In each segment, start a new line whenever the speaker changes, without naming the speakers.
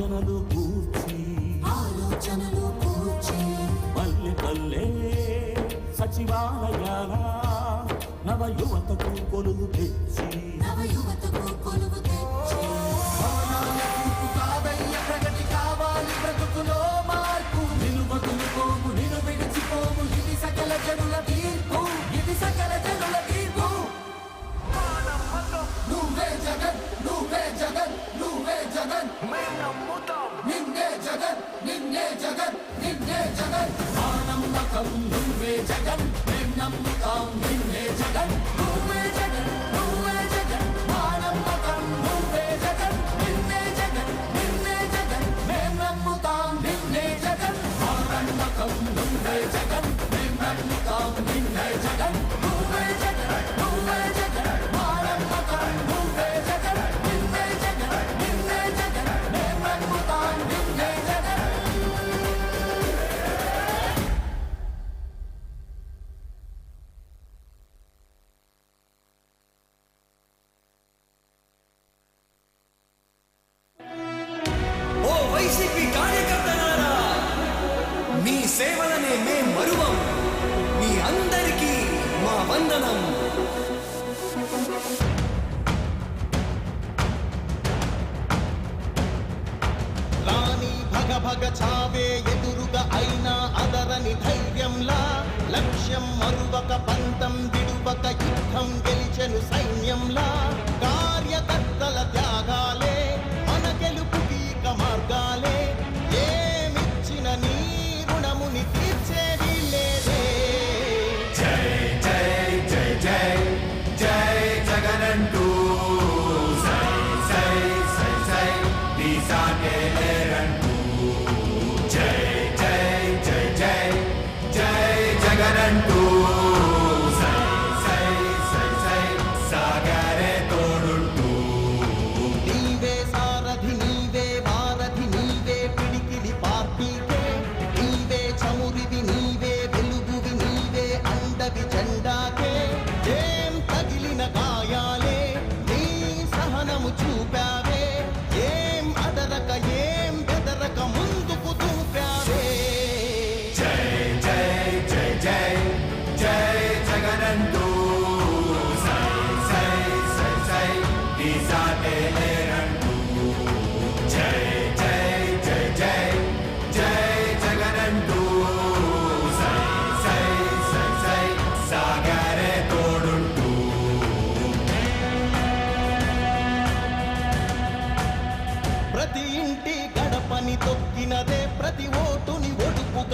ఆలోచనలు కూర్చి.
ఆలోచనలు కూర్చి.
పల్లె పల్లె సచివాలయాల నవ యువతకు
కొలుగుతే వందనం.
రాణి భగ భగ చావే ఎదురుగా అయినా అదరని ధైర్యంలా లక్ష్యం మరువక పంతం విడువక యుద్ధం గెలిచెను సైన్యంలా కార్యకర్తల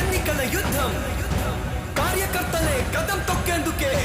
ಎನ್ನಿಕಲ
ಯುದ್ಧ. ಕಾರ್ಯಕರ್ತಲೆ ಕದಂ ತೊಕ್ಕೆಂದು ಕೇಳಿ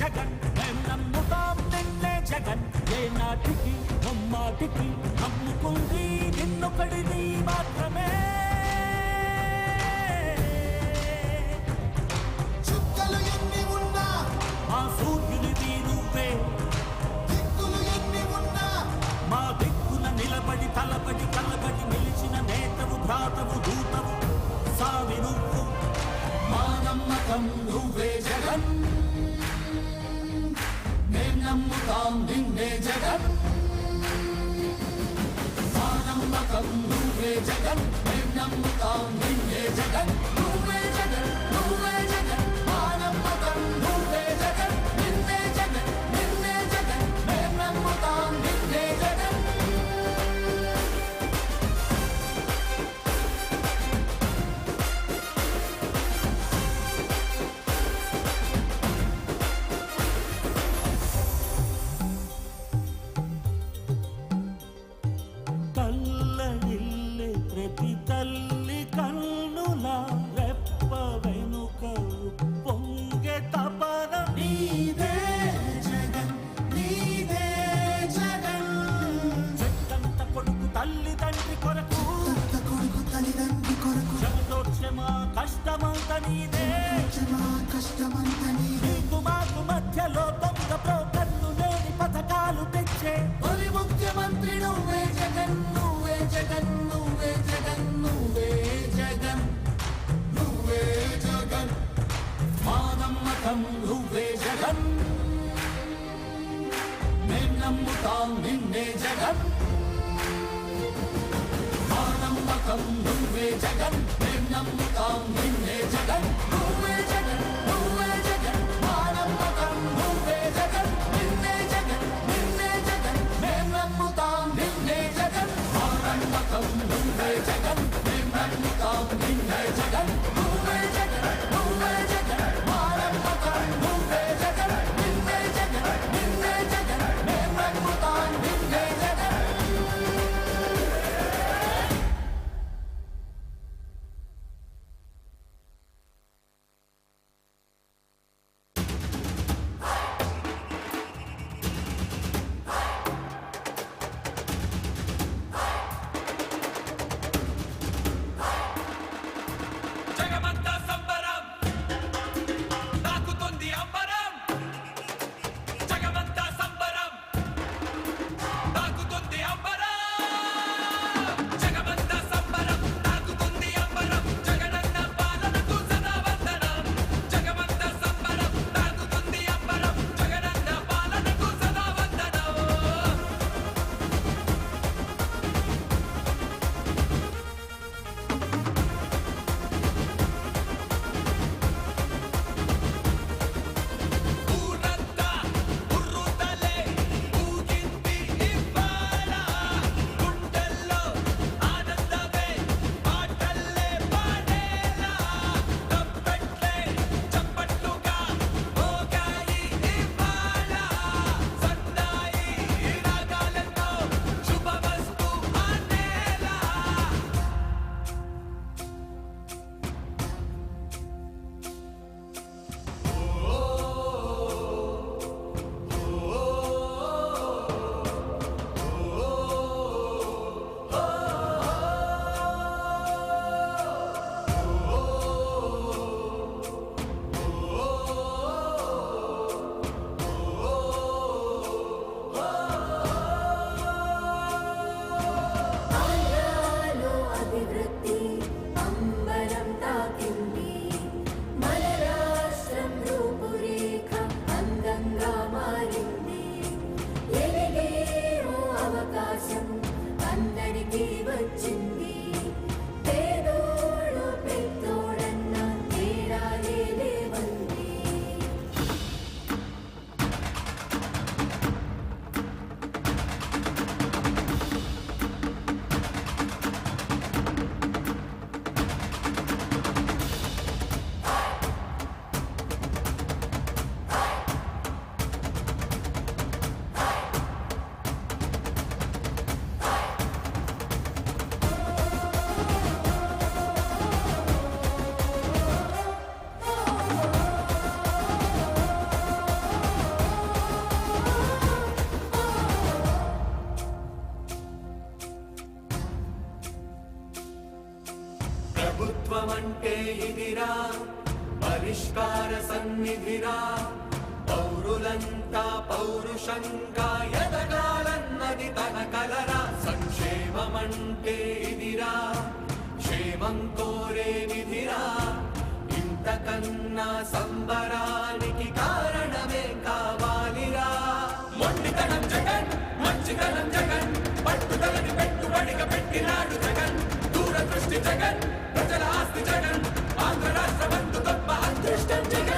జగన్. నమ్ముతాం నిన్నే జగన్. ఏ నాటికి నమ్మాటికి నమ్ముకుంది నిన్నొకడిని మాట não on மேலம் ஹுவே ஜகன் மேலம் முதாம் நின்னே ஜகன் అవకాశం అందరికీ
వచ్చింది. క్షేమమంటే ఇదిరా క్షేమం కోరే నిధిరా ఇంతకన్నా సంబరానికి కారణమే కావాలిరా. మొండితనం జగన్ మంచితనం జగన్. పట్టుదలని పెట్టుబడిగా పెట్టినాడు జగన్. దూరదృష్టి జగన్ ప్రజల ఆస్తి జగన్. ఆంధ్ర రాష్ట్ర బంధు తప్ప అదృష్టం జగన్.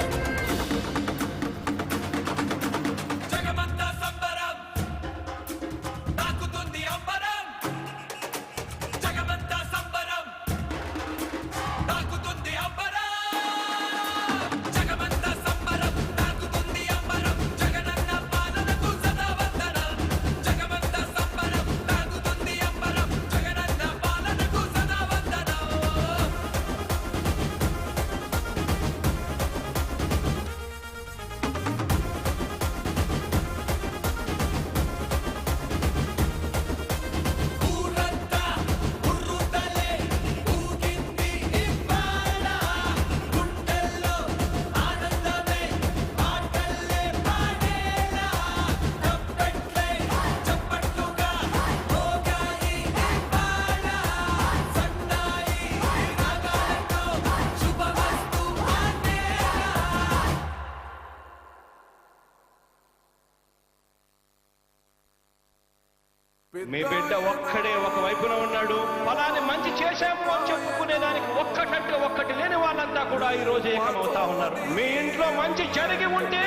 కూడా ఈ రోజు ఏకమవుతా ఉన్నారు. మీ ఇంట్లో మంచి జరిగి ఉంటే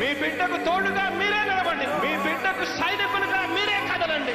మీ బిడ్డకు తోడుగా మీరే నిలబండి మీ బిడ్డకు సైనికులుగా మీరే కదలండి.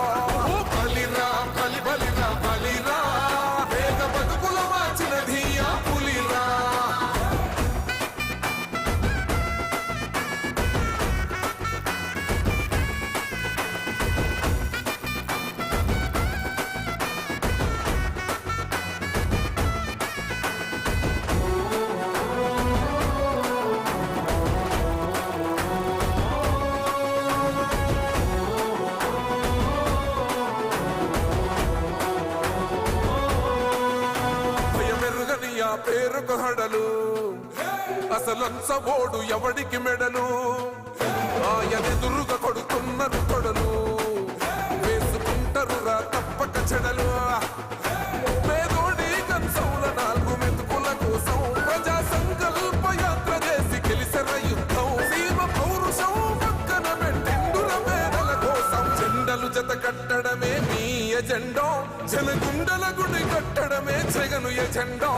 అసలంచబోడు ఎవడికి మెడలు? ఆయనెదురుగా కొడుతున్నారు కొడలు వేసుకుంటారు రా తప్పక చెడలు. పేదోడి కంచౌల నాలుగు మెతుకుల కోసం ప్రజా సంకల్ప యాత్ర చేసి గెలిసిన యుద్ధం. సీమ పౌరుషం పక్కన పెట్టిండుల పేదల కోసం. జెండలు జత కట్టడమే మీ ఎజెండా. జనగుండల గుడి కట్టడమే జగను ఎజెండా.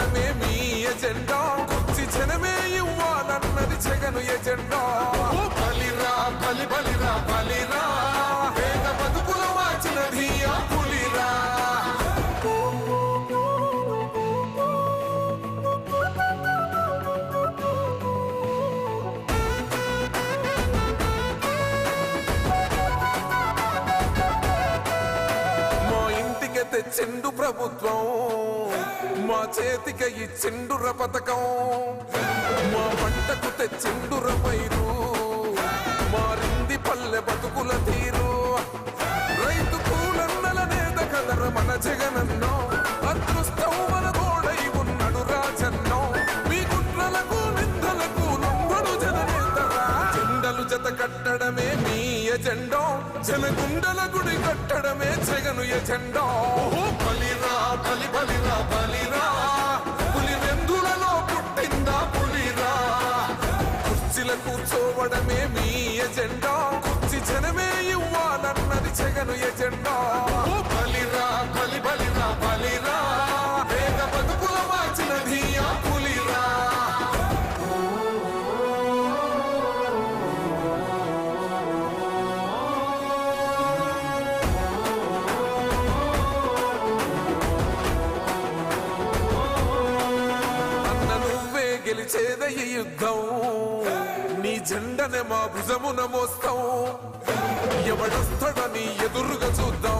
కూర్చోవడమే మీ ఎజెండా. కుర్చి జనమే ఇవ్వాలన్నది జగను ఎజెండా. బలిరా బలి బలిరా బలిరా. వేద బతుకులు మార్చినది ఆ పులిరా. మా ఇంటికి తెచ్చిండు ప్రభుత్వం. మా చేతిక ఈ చిండుర పథకం. మా పంటకు తెచ్చిండుర పైరు. మారింది పల్లె బతుకుల తీరు. రైతు కూలన్నల నేత కదర మన జగనన్నో. అదృష్టం మన గోడై ఉన్నాడు రాజన్నో. మీ కుట్రలకు నిందలకు నొంగడు జననేతరా చెండలు జత కట్టడమే మీ ఎజెండో. జనగుండల గుడి కట్టడమే జగను ఎజెండో. బలిరా బలి చూడమే మీ ఎజెండా. కుర్చీ జనమే ఇవ్వాలన్నది జగను ఎజెండా. బలిరా బలి బలిరా. బలిరా వేద బతుకుల మార్చినది ఆ పులిరా. గెలిచేదయ్య యుద్ధం. వెంటనే మా భుజమున మోస్తాం ఎవడొస్తాడని ఎదురుగా చూద్దాం.